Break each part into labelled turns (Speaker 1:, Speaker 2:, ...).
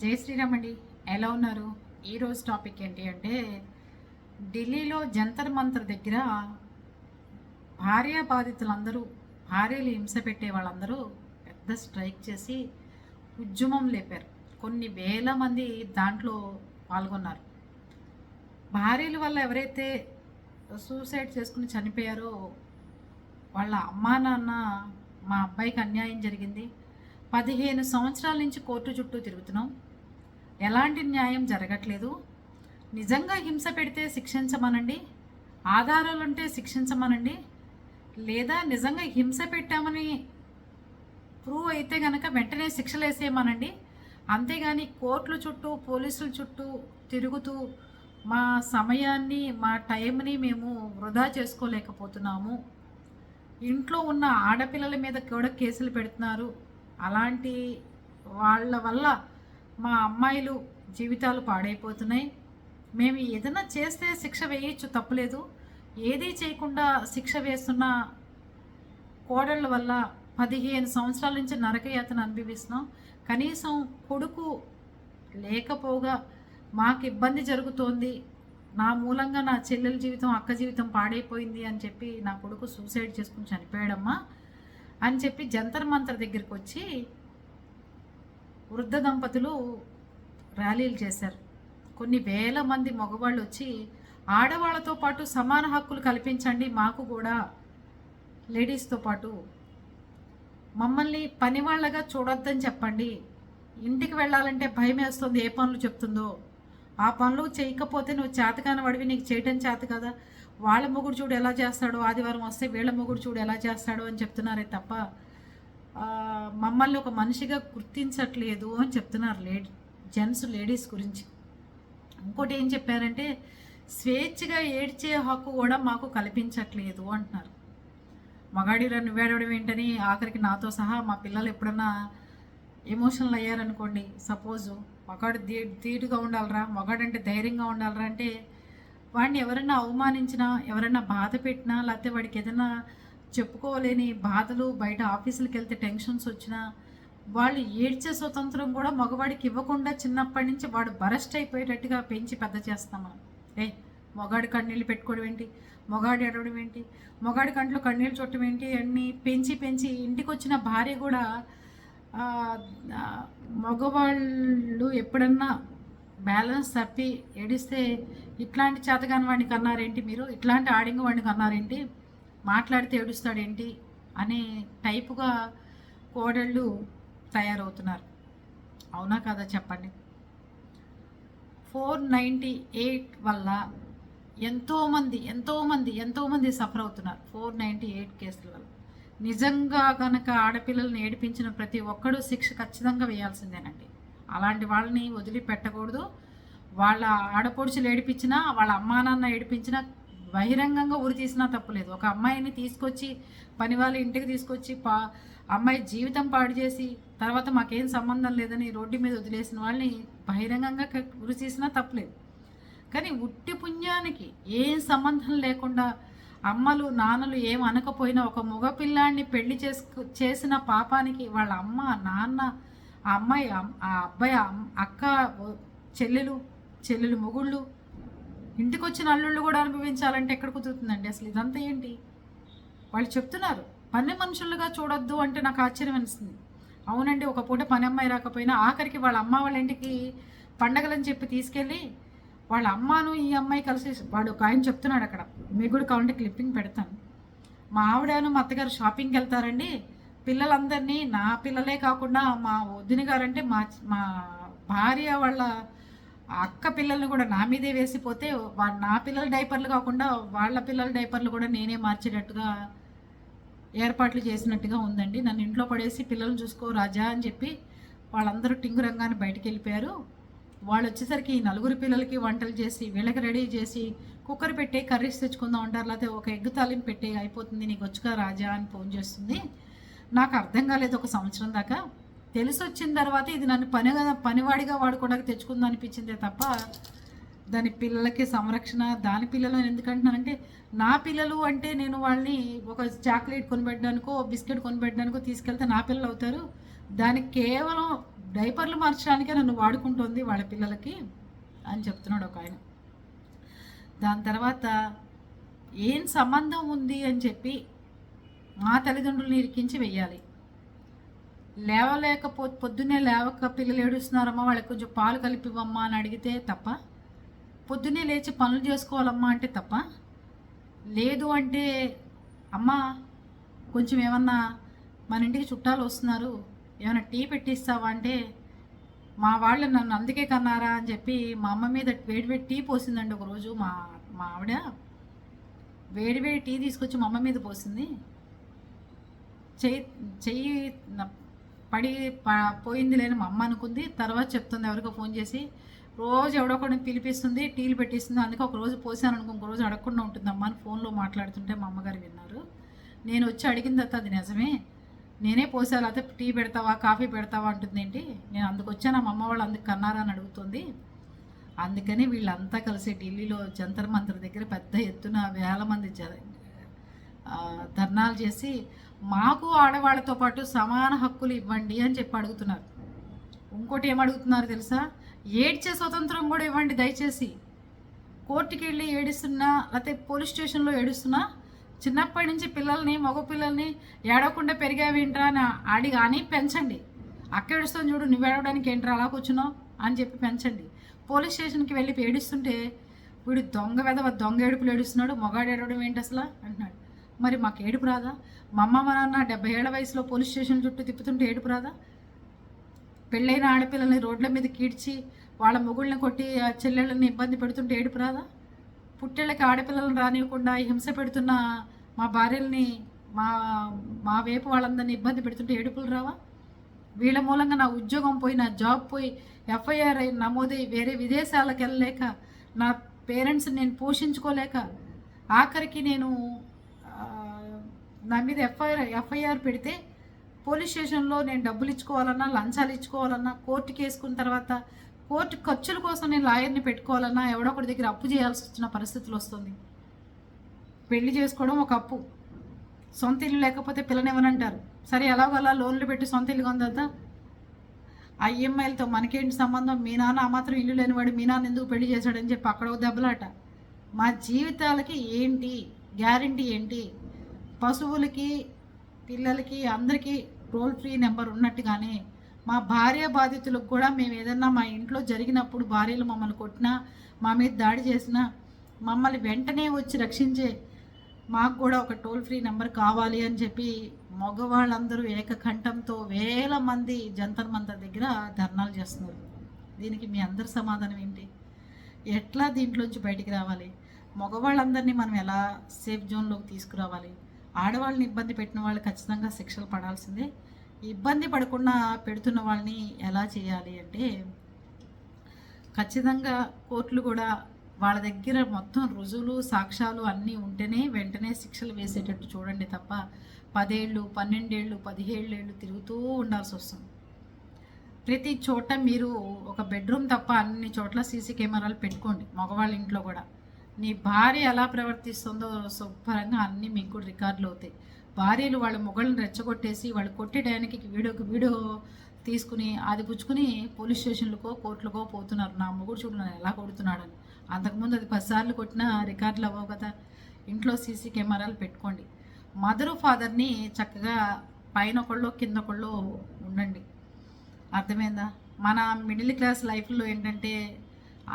Speaker 1: జై శ్రీరామ్ అండి ఎలా ఉన్నారు? ఈరోజు టాపిక్ ఏంటి అంటే ఢిల్లీలో జంతర్ మంతర్ దగ్గర భార్య బాధితులందరూ భార్యలు హింస పెట్టే వాళ్ళందరూ పెద్ద స్ట్రైక్ చేసి ఉద్యమం లేపారు. కొన్ని వేల మంది దాంట్లో పాల్గొన్నారు. భార్యల వల్ల ఎవరైతే సూసైడ్ చేసుకుని చనిపోయారో వాళ్ళ అమ్మా నాన్న మా అబ్బాయికి అన్యాయం జరిగింది. పదిహేను సంవత్సరాల నుంచి కోర్టు చుట్టూ తిరుగుతున్నాం. ఎలాంటి న్యాయం జరగట్లేదు. నిజంగా హింస పెడితే శిక్షించమనండి. ఆధారాలుంటే శిక్షించమనండి. లేదా నిజంగా హింస పెట్టామని ప్రూవ్ అయితే కనుక వెంటనే శిక్షలు వేసేయమనండి అంతేగాని కోర్టుల చుట్టూ పోలీసుల చుట్టూ తిరుగుతూ మా సమయాన్ని మా టైంని మేము వృధా చేసుకోలేకపోతున్నాము. ఇంట్లో ఉన్న ఆడపిల్లల మీద కూడా కేసులు పెడుతున్నారు. అలాంటి వాళ్ళ వల్ల మా అమ్మాయిలు జీవితాలు పాడైపోతున్నాయి. మేము ఏదైనా చేస్తే శిక్ష వేయచ్చు తప్పులేదు. ఏదీ చేయకుండా శిక్ష వేస్తున్న కోడళ్ళ వల్ల పదిహేను సంవత్సరాల నుంచి నరకయాతను అనుభవిస్తున్నాం. కనీసం కొడుకు లేకపోగా మాకు ఇబ్బంది జరుగుతోంది. నా మూలంగా నా చెల్లెల జీవితం అక్క జీవితం పాడైపోయింది అని చెప్పి నా కొడుకు సూసైడ్ చేసుకుని చనిపోయాడమ్మా అని చెప్పి జంతర్ మంతర్ దగ్గరికి వచ్చి వృద్ధ దంపతులు ర్యాలీలు చేశారు. కొన్ని వేల మంది మగవాళ్ళు వచ్చి ఆడవాళ్ళతో పాటు సమాన హక్కులు కల్పించండి మాకు కూడా లేడీస్తో పాటు మమ్మల్ని పనివాళ్ళగా చూడొద్దని చెప్పండి. ఇంటికి వెళ్ళాలంటే భయం వేస్తుంది ఏ పనులు చెప్తుందో. ఆ పనులు చేయకపోతే నువ్వు చేతకాని వాడివి నీకు చేయటం చేత కదా. వాళ్ళ మొగుడు చూడు ఎలా చేస్తాడో ఆదివారం వస్తే వీళ్ళ మొగుడు చూడు ఎలా చేస్తాడో అని చెప్తున్నారే తప్ప మమ్మల్ని ఒక మనిషిగా గుర్తించట్లేదు అని చెప్తున్నారు లేడీ జెంట్స్ లేడీస్ గురించి. ఇంకోటి ఏం చెప్పారంటే స్వేచ్ఛగా ఏడ్చే హక్కు కూడా మాకు కల్పించట్లేదు అంటున్నారు. మగాడిలో నువ్వేడవడం ఏంటని ఆఖరికి నాతో సహా మా పిల్లలు ఎప్పుడన్నా ఎమోషనల్ అయ్యారనుకోండి సపోజు మగాడు ధీ ధీటుగా ఉండాలరా మగాడంటే ధైర్యంగా ఉండాలరా అంటే వాడిని ఎవరైనా అవమానించినా ఎవరైనా బాధ పెట్టినా లేకపోతే వాడికి ఏదైనా చెప్పుకోలేని బాధలు బయట ఆఫీసులకు వెళ్తే టెన్షన్స్ వచ్చినా వాళ్ళు ఏడ్చే స్వతంత్రం కూడా మగవాడికి ఇవ్వకుండా చిన్నప్పటి నుంచి వాడు బరస్ట్ అయిపోయేటట్టుగా పెంచి పెద్ద చేస్తాం మనం. ఏ మొగాడి కన్నీళ్ళు పెట్టుకోవడం ఏంటి? మొగాడి ఎడవడం ఏంటి? మగాడి కంట్లో కన్నీళ్ళు చుట్టడం ఏంటి? అన్నీ పెంచి పెంచి ఇంటికి వచ్చిన భార్య కూడా మగవాళ్ళు ఎప్పుడన్నా బ్యాలెన్స్ తప్పి ఏడిస్తే ఇట్లాంటి చేతగాని వాడిని కన్నారేంటి మీరు? ఇట్లాంటి ఆడింగ్ వాడిని కన్నారేంటి? మాట్లాడితే ఏడుస్తాడేంటి అనే టైపుగా కోడళ్ళు తయారవుతున్నారు. అవునా కదా చెప్పండి? ఫోర్ నైంటీ ఎయిట్ వల్ల ఎంతోమంది ఎంతోమంది ఎంతోమంది సఫర్ అవుతున్నారు ఫోర్ నైంటీ ఎయిట్ కేసుల వల్ల. నిజంగా కనుక ఆడపిల్లల్ని ఏడిపించిన ప్రతి ఒక్కడూ శిక్ష ఖచ్చితంగా వేయాల్సిందేనండి. అలాంటి వాళ్ళని వదిలిపెట్టకూడదు. వాళ్ళ ఆడపడుచులు ఏడిపించినా వాళ్ళ అమ్మా నాన్న ఏడిపించినా బహిరంగంగా ఉరి తీసినా తప్పులేదు ఒక అమ్మాయిని తీసుకొచ్చి పని వాళ్ళ ఇంటికి తీసుకొచ్చి పా అమ్మాయి జీవితం పాడు చేసి తర్వాత మాకేం సంబంధం లేదని రోడ్డు మీద వదిలేసిన వాళ్ళని బహిరంగంగా ఉరి తీసినా తప్పులేదు కానీ ఉట్టి పుణ్యానికి ఏం సంబంధం లేకుండా అమ్మలు నాన్నలు ఏం అనకపోయినా ఒక మగపిల్లాడిని పెళ్ళి చేసుకు చేసిన పాపానికి వాళ్ళ అమ్మ నాన్న ఆ అమ్మాయి ఆ అబ్బాయి అమ్- అక్క చెల్లెలు చెల్లెలు మొగుళ్ళు ఇంటికి వచ్చిన అల్లుళ్ళు కూడా అనుభవించాలంటే ఎక్కడ కుదురుతుందండి? అసలు ఇదంతా ఏంటి? వాళ్ళు చెప్తున్నారు పని మనుషులుగా చూడొద్దు అంటే నాకు ఆశ్చర్యం అనిస్తుంది అవునండి ఒక పూట పని అమ్మాయి రాకపోయినా ఆఖరికి వాళ్ళ అమ్మ వాళ్ళ ఇంటికి పండగలని చెప్పి తీసుకెళ్ళి వాళ్ళ అమ్మను ఈ అమ్మాయి కలిసి వాడు ఒక ఆయన చెప్తున్నాడు అక్కడ మీకు కూడా కావాలంటే క్లిప్పింగ్ పెడతాను. మా ఆవిడను మా అత్తగారు షాపింగ్కి వెళ్తారండి. పిల్లలందరినీ నా పిల్లలే కాకుండా మా వదిన గారంటే మా మా భార్య వాళ్ళ అక్క పిల్లల్ని కూడా నా మీదే వేసిపోతే నా పిల్లల డైపర్లు కాకుండా వాళ్ళ పిల్లల డైపర్లు కూడా నేనే మార్చేటట్టుగా ఏర్పాట్లు చేసినట్టుగా ఉందండి. నన్ను ఇంట్లో పడేసి పిల్లల్ని చూసుకో రాజా అని చెప్పి వాళ్ళందరూ టింగు రంగాన్ని బయటికి వెళ్ళిపోయారు వాళ్ళు వచ్చేసరికి నలుగురు పిల్లలకి వంటలు చేసి వీళ్ళకి రెడీ చేసి కుక్కర్ పెట్టే కర్రీస్ తెచ్చుకుందాం అంటారు. లేకపోతే ఒక ఎగ్ తాలింపు పెట్టే అయిపోతుంది నీకు వచ్చుగా రాజా అని ఫోన్ చేస్తుంది. నాకు అర్థం కాలేదు ఒక సంవత్సరం దాకా. తెలిసి వచ్చిన తర్వాత ఇది నన్ను పని పనివాడిగా వాడుకోవడానికి తెచ్చుకుందా అనిపించిందే తప్ప దాని పిల్లలకి సంరక్షణ దాని పిల్లలు అని ఎందుకంటున్నానంటే నా పిల్లలు అంటే నేను వాళ్ళని ఒక చాక్లెట్ కొనిపెట్టడానికో బిస్కెట్ కొనిపెట్టడానికో తీసుకెళ్తే నా పిల్లలు అవుతారు. దానికి కేవలం డైపర్లు మార్చడానికే నన్ను వాడుకుంటుంది వాళ్ళ పిల్లలకి అని చెప్తున్నాడు ఒక ఆయన. దాని తర్వాత ఏం సంబంధం ఉంది? అని చెప్పి మా తల్లిదండ్రులను ఇరికించి వెయ్యాలి. లేవలేకపో పొద్దున్నే లేవక పిల్లలు ఏడుస్తున్నారమ్మా వాళ్ళకి కొంచెం పాలు కలిపివ్వమ్మా అని అడిగితే తప్ప? పొద్దున్నే లేచి పనులు చేసుకోవాలమ్మా అంటే తప్ప? లేదు అంటే అమ్మా కొంచెం ఏమన్నా మన ఇంటికి చుట్టాలు వస్తున్నారు ఏమైనా టీ పెట్టిస్తావా అంటే మా వాళ్ళు నన్ను అందుకే కన్నారా అని చెప్పి మా అమ్మ మీద వేడివేడి టీ పోసిందండి ఒకరోజు మా మా ఆవిడ. వేడివేడి టీ తీసుకొచ్చి మా అమ్మ మీద పోసింది. చెయ్యి చెయ్యి పడి ప- పోయింది లేని మా అమ్మ అనుకుంది. తర్వాత చెప్తుంది ఎవరికో ఫోన్ చేసి రోజు ఎవడో ఒకడిని పిలిపిస్తుంది టీలు పెట్టిస్తుంది. అందుకే ఒక రోజు పోసాను అనుకో ఇంకో రోజు అడగకుండా ఉంటుంది అమ్మ అని ఫోన్లో మాట్లాడుతుంటే మా అమ్మగారు విన్నారు. నేను వచ్చి అడిగిన తర్వాత అది నిజమే. నేనే పోసా లేకపోతే టీ పెడతావా కాఫీ పెడతావా? అంటుంది. ఏంటి? నేను అందుకు వచ్చాను? మా అమ్మ వాళ్ళు అందుకు కన్నారా? అని అడుగుతుంది. అందుకని వీళ్ళంతా కలిసి ఢిల్లీలో జంతర్ మంతర్ దగ్గర పెద్ద ఎత్తున వేల మంది జ ధర్నాలు చేసి మాకు ఆడవాళ్ళతో పాటు సమాన హక్కులు ఇవ్వండి అని చెప్పి అడుగుతున్నారు. ఇంకోటి ఏం అడుగుతున్నారు తెలుసా? ఏడ్చే స్వతంత్రం కూడా ఇవ్వండి దయచేసి. కోర్టుకి వెళ్ళి ఏడుస్తున్నా లేకపోతే పోలీస్ స్టేషన్లో ఏడుస్తున్నా చిన్నప్పటి నుంచి పిల్లల్ని మగ పిల్లల్ని ఏడవకుండా పెరిగావేంట్రా అని ఆడి కానీ పెంచండి. అక్క ఏడుస్తాను చూడు నువ్వు ఏడవడానికి ఏంట్రా అలా కూర్చున్నావు అని చెప్పి పెంచండి. పోలీస్ స్టేషన్కి వెళ్ళి ఏడుస్తుంటే వీడు దొంగ వెదవ దొంగ ఏడుపులు ఏడుస్తున్నాడు మొగాడు ఏడవడం ఏంటి అసలు? అంటున్నాడు. మరి మాకు ఏడుపు రాదా? మా అమ్మ మా నాన్న డెబ్బై ఏళ్ళ వయసులో పోలీస్ స్టేషన్ చుట్టూ తిప్పుతుంటే ఏడుపు రాదా? పెళ్ళైన ఆడపిల్లల్ని రోడ్ల మీద కీడ్చి వాళ్ళ మొగుళ్ళని కొట్టి ఆ చెల్లెళ్ళని ఇబ్బంది పెడుతుంటే ఏడుపు రాదా? పుట్టేళ్ళకి ఆడపిల్లలను రానివ్వకుండా హింస పెడుతున్న మా భార్యల్ని మా మా వైపు వాళ్ళందరినీ ఇబ్బంది పెడుతుంటే ఏడుపులు రావా? వీళ్ళ మూలంగా నా ఉద్యోగం పోయి నా జాబ్ పోయి ఎఫ్ఐఆర్ అయి నమోదై వేరే విదేశాలకు వెళ్ళలేక నా పేరెంట్స్ని నేను పోషించుకోలేక ఆఖరికి నేను నా మీద ఎఫ్ఐఆర్ ఎఫ్ఐఆర్ పెడితే పోలీస్ స్టేషన్లో నేను డబ్బులు ఇచ్చుకోవాలన్నా లంచాలు ఇచ్చుకోవాలన్నా కోర్టుకి వేసుకున్న తర్వాత కోర్టు ఖర్చుల కోసం నేను లాయర్ని పెట్టుకోవాలన్నా ఒకటి దగ్గర అప్పు చేయాల్సి వచ్చిన పరిస్థితులు వస్తుంది. పెళ్ళి చేసుకోవడం ఒక అప్పు. సొంత ఇల్లు లేకపోతే పిల్లనివ్వనంటారు. సరే ఎలాగోలా లోన్లు పెట్టి సొంత ఇల్లు కొందా ఆ ఈఎంఐలతో మనకేంటి సంబంధం? మీ నాన్న ఆ మాత్రం ఇల్లు లేనివాడు మీ నాన్న ఎందుకు పెళ్ళి చేశాడని చెప్పి అక్కడ ఒక దెబ్బలాట. మా జీవితాలకి ఏంటి? గ్యారంటీ ఏంటి? పశువులకి పిల్లలకి అందరికీ టోల్ ఫ్రీ నెంబర్ ఉన్నట్టుగానే మా భార్య బాధితులకు కూడా మేము ఏదన్నా మా ఇంట్లో జరిగినప్పుడు భార్యలు మమ్మల్ని కొట్టినా మా మీద దాడి చేసినా మమ్మల్ని వెంటనే వచ్చి రక్షించే మాకు కూడా ఒక టోల్ ఫ్రీ నెంబర్ కావాలి అని చెప్పి మగవాళ్ళందరూ ఏకకంఠంతో వేల మంది జంతర్ మంతర్ దగ్గర ధర్నాలు చేస్తున్నారు. దీనికి మీ అందరి సమాధానం ఏంటి? ఎట్లా దీంట్లోంచి బయటికి రావాలి? మగవాళ్ళందరినీ మనం ఎలా సేఫ్ జోన్లోకి తీసుకురావాలి? ఆడవాళ్ళని ఇబ్బంది పెట్టిన వాళ్ళు ఖచ్చితంగా శిక్షలు పడాల్సిందే. ఇబ్బంది పడకుండా పెడుతున్న వాళ్ళని ఎలా చేయాలి అంటే ఖచ్చితంగా కోర్టులు కూడా వాళ్ళ దగ్గర మొత్తం రుజువులు సాక్ష్యాలు అన్నీ ఉంటేనే వెంటనే శిక్షలు వేసేటట్టు చూడండి తప్ప పదేళ్ళు పన్నెండేళ్ళు పదిహేళ్ళేళ్ళు తిరుగుతూ ఉండాల్సి వస్తుంది. ప్రతి చోట మీరు ఒక బెడ్రూమ్ తప్ప అన్ని చోట్ల సీసీ కెమెరాలు పెట్టుకోండి మగవాళ్ళ ఇంట్లో కూడా. నీ భార్య ఎలా ప్రవర్తిస్తుందో శుభ్రంగా అన్నీ మీకు కూడా రికార్డులు అవుతాయి. భార్యలు వాళ్ళ మొగళ్ళని రెచ్చగొట్టేసి వాళ్ళు కొట్టే టయానికి వీడియోకి వీడియో తీసుకుని అది పుచ్చుకుని పోలీస్ స్టేషన్లకో కోర్టులకో పోతున్నారు. నా మొగుడు చూడు నన్ను ఎలా కొడుతున్నాడని. అంతకుముందు అది పదిసార్లు కొట్టినా రికార్డులు అవ్వవు కదా. ఇంట్లో సీసీ కెమెరాలు పెట్టుకోండి. మదరు ఫాదర్ని చక్కగా పైన ఒకళ్ళు కింద ఒకళ్ళు ఉండండి. అర్థమైందా? మన మిడిల్ క్లాస్ లైఫ్లో ఏంటంటే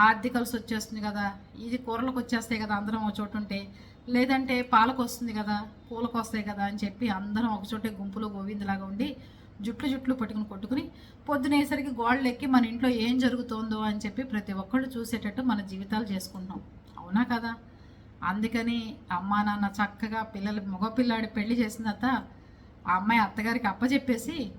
Speaker 1: ఆర్థికల్స్ వచ్చేస్తుంది కదా ఇది కూరలకు వచ్చేస్తాయి కదా అందరం ఒక చోటు ఉంటే లేదంటే పాలకు వస్తుంది కదా పూలకు వస్తాయి కదా అని చెప్పి అందరం ఒకచోటే గుంపులో గోవిందలాగా ఉండి జుట్లు జుట్లు పట్టుకుని కొట్టుకుని పొద్దునేసరికి గోడలు ఎక్కి మన ఇంట్లో ఏం జరుగుతోందో అని చెప్పి ప్రతి ఒక్కళ్ళు చూసేటట్టు మన జీవితాలు చేసుకుంటున్నాం. అవునా కదా? అందుకని అమ్మా నాన్న చక్కగా పిల్లలు మగపిల్లాడి పెళ్ళి చేసిన తర్వాత ఆ అమ్మాయి అత్తగారికి అప్పచెప్పేసి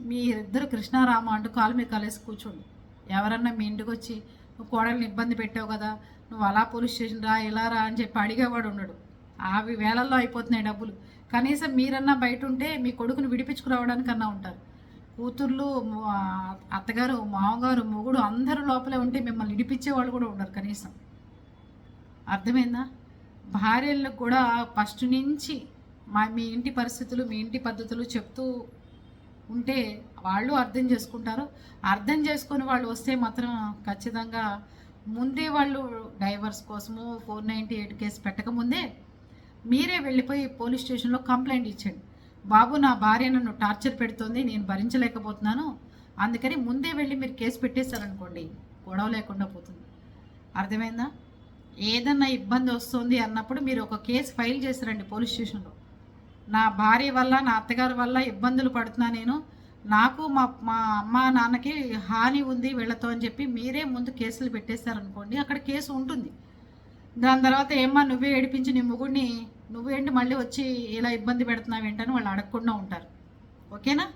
Speaker 1: మీరిద్దరు కృష్ణారామ అంటూ కాలు మీద కలిసి కూర్చోండి. ఎవరన్నా మీ ఇంటికి వచ్చి నువ్వు కోడల్ని ఇబ్బంది పెట్టావు కదా నువ్వు అలా పోలీస్ స్టేషన్ రా ఇలా రా అని చెప్పి అడిగేవాడు ఉండడు. అవి వేలల్లో అయిపోతున్నాయి డబ్బులు. కనీసం మీరన్నా బయట ఉంటే మీ కొడుకుని విడిపించుకురావడానికన్నా ఉంటారు. కూతుర్లు అత్తగారు మామగారు మొగుడు అందరూ లోపలే ఉంటే మిమ్మల్ని ఇడిపించే వాళ్ళు కూడా ఉండరు కనీసం. అర్థమైందా? భార్యలకు కూడా ఫస్ట్ నుంచి మా మీ ఇంటి పరిస్థితులు మీ ఇంటి పద్ధతులు చెప్తూ ఉంటే వాళ్ళు అర్థం చేసుకుంటారు. అర్థం చేసుకొని వాళ్ళు వస్తే మాత్రం ఖచ్చితంగా ముందే వాళ్ళు డైవర్స్ కోసము ఫోర్ నైంటీ ఎయిట్ కేసు పెట్టకముందే మీరే వెళ్ళిపోయి పోలీస్ స్టేషన్లో కంప్లైంట్ ఇచ్చండి బాబు నా భార్య నన్ను టార్చర్ పెడుతోంది నేను భరించలేకపోతున్నాను. అందుకని ముందే వెళ్ళి మీరు కేసు పెట్టేశారనుకోండి గొడవ లేకుండా పోతుంది. అర్థమైందా? ఏదన్నా ఇబ్బంది వస్తుంది అన్నప్పుడు మీరు ఒక కేసు ఫైల్ చేశారండి పోలీస్ స్టేషన్లో. నా భార్య వల్ల నా అత్తగారి వల్ల ఇబ్బందులు పడుతున్నా నేను నాకు మా మా అమ్మ నాన్నకి హాని ఉంది వీళ్ళతో అని చెప్పి మీరే ముందు కేసులు పెట్టేశారనుకోండి అక్కడ కేసు ఉంటుంది. దాని తర్వాత ఏమ్మా నువ్వే ఏడిపించి నీ ముగుడిని నువ్వేంటి మళ్ళీ వచ్చి ఇలా ఇబ్బంది పెడుతున్నావు ఏంటని వాళ్ళు అడగకుండా ఉంటారు. ఓకేనా?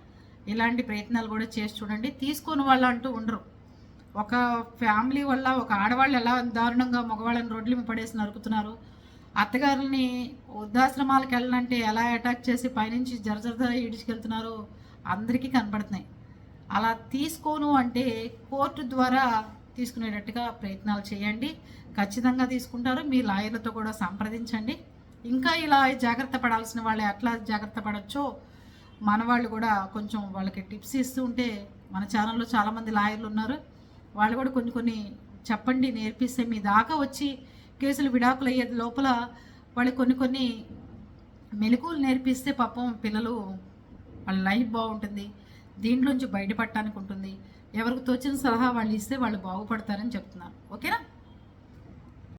Speaker 1: ఇలాంటి ప్రయత్నాలు కూడా చేసి చూడండి. తీసుకొని వాళ్ళు అంటూ ఉండరు. ఒక ఫ్యామిలీ వల్ల ఒక ఆడవాళ్ళు ఎలా దారుణంగా మగవాళ్ళని రోడ్లు పడేసి నరుకుతున్నారు? అత్తగారిని వృద్ధాశ్రమాలకు వెళ్ళాలంటే ఎలా అటాక్ చేసి పైనుంచి జరజరద ఈడ్చుకెళ్తున్నారో? అందరికీ కనపడుతున్నాయి అలా తీసుకోను అంటే కోర్టు ద్వారా తీసుకునేటట్టుగా ప్రయత్నాలు చేయండి. ఖచ్చితంగా తీసుకుంటారు. మీ లాయర్లతో కూడా సంప్రదించండి. ఇంకా ఇలా జాగ్రత్త పడాల్సిన వాళ్ళు ఎట్లా జాగ్రత్త పడచ్చో మన వాళ్ళు కూడా కొంచెం వాళ్ళకి టిప్స్ ఇస్తూ ఉంటే మన ఛానల్లో చాలామంది లాయర్లు ఉన్నారు. వాళ్ళు కూడా కొన్ని కొన్ని చెప్పండి నేర్పిస్తే మీ దాకా వచ్చి కేసులు విడాకులు అయ్యే లోపల వాళ్ళు కొన్ని కొన్ని మెలకువలు నేర్పిస్తే పాపం పిల్లలు వాళ్ళ లైఫ్ బాగుంటుంది దీంట్లోంచి బయటపడటానికి ఉంటుంది. ఎవరికి తోచిన సలహా వాళ్ళు ఇస్తే వాళ్ళు బాగుపడతారని చెప్తున్నాను ఓకేనా?